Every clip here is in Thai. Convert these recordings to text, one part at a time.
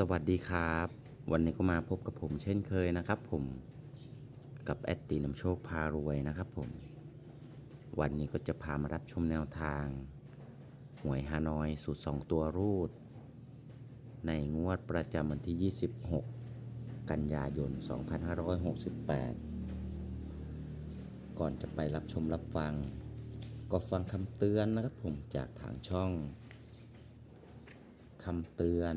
สวัสดีครับ วันนี้ก็มาพบกับผมเช่นเคยนะครับ ผมกับแอดตีน้ำโชคพารวยนะครับผม วันนี้ก็จะพามารับชมแนวทาง หวยฮานอยสูตร2ตัวรูด ในงวดประจำวันที่ 26 กันยายน 2568 ก่อนจะไปรับชมรับฟัง ก็ฟังคำเตือนนะครับผมจากทางช่องคำเตือน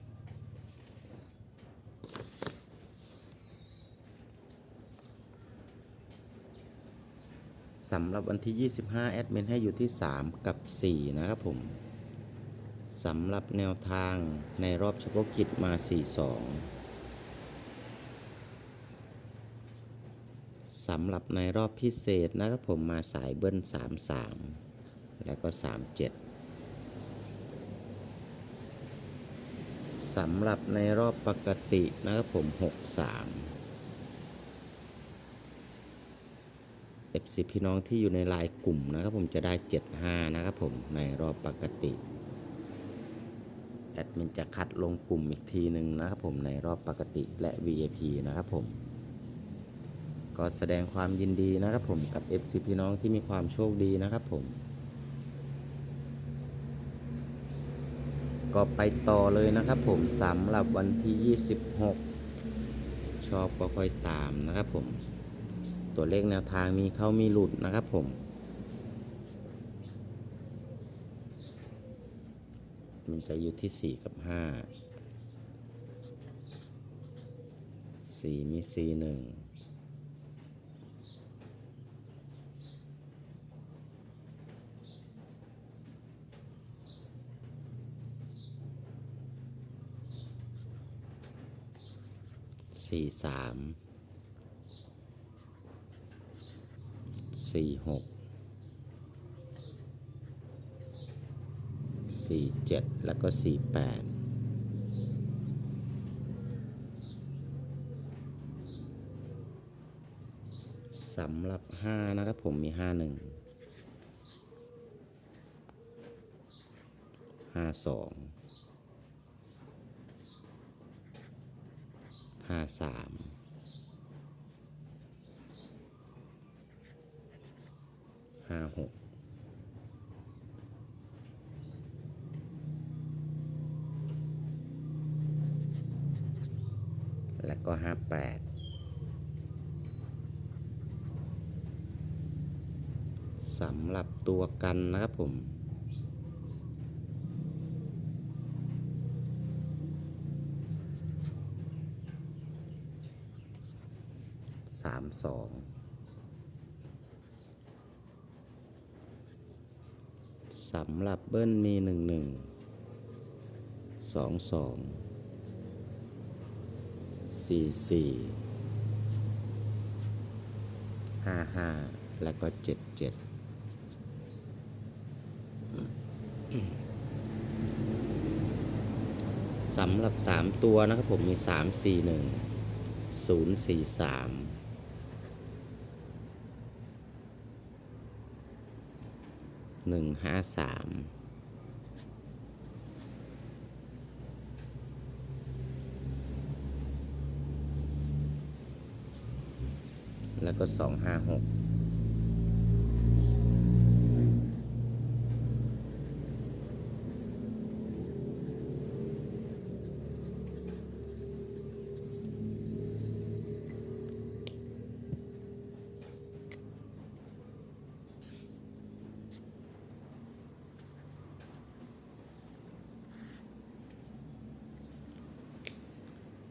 สำหรับวันที่ 25 แอดมินให้อยู่ที่ 3 กับ 4 นะครับผมสำหรับแนวทางในรอบเฉพาะกิจมา 4 2สำหรับในรอบพิเศษนะครับผมมาสายเบิ้ล 3 3 แล้วก็ 3 7สำหรับในรอบปกตินะครับผม 63 3 FC พี่น้องที่อยู่ในไลน์กลุ่มนะครับผมจะได้ 75 นะครับผมในรอบปกติแอดมินจะคัดลงกลุ่มอีกทีหนึ่งนะครับผมในรอบปกติและ VIP นะครับผม ก็แสดงความยินดีนะครับผมกับ FC พี่น้องที่มีความโชคดีนะครับผม ก็ไปต่อเลยนะครับผมสำหรับวันที่ 26 ชอบก็ค่อยตามนะครับผม ตัวเลขแนวทางมีเข้ามีหลุดนะครับผม มันจะอยู่ที่ 4 กับ 5 4 มี 4 1สี่สาม สี่หกสี่เจ็ดแล้วก็สี่แปดสำหรับห้านะครับผมมีห้าหนึ่งห้าสองห้าสาม ห้าหกแล้วก็ห้าแปดสำหรับตัวกันนะครับผมสามสอง สำหรับเบิ้ลมี 1 1 2 2 4 4 55 และก็ 77สำหรับ 3 ตัวนะครับผมมี 3 4 1 0 4 3 หนึ่งห้าสามแล้วก็สองห้าหก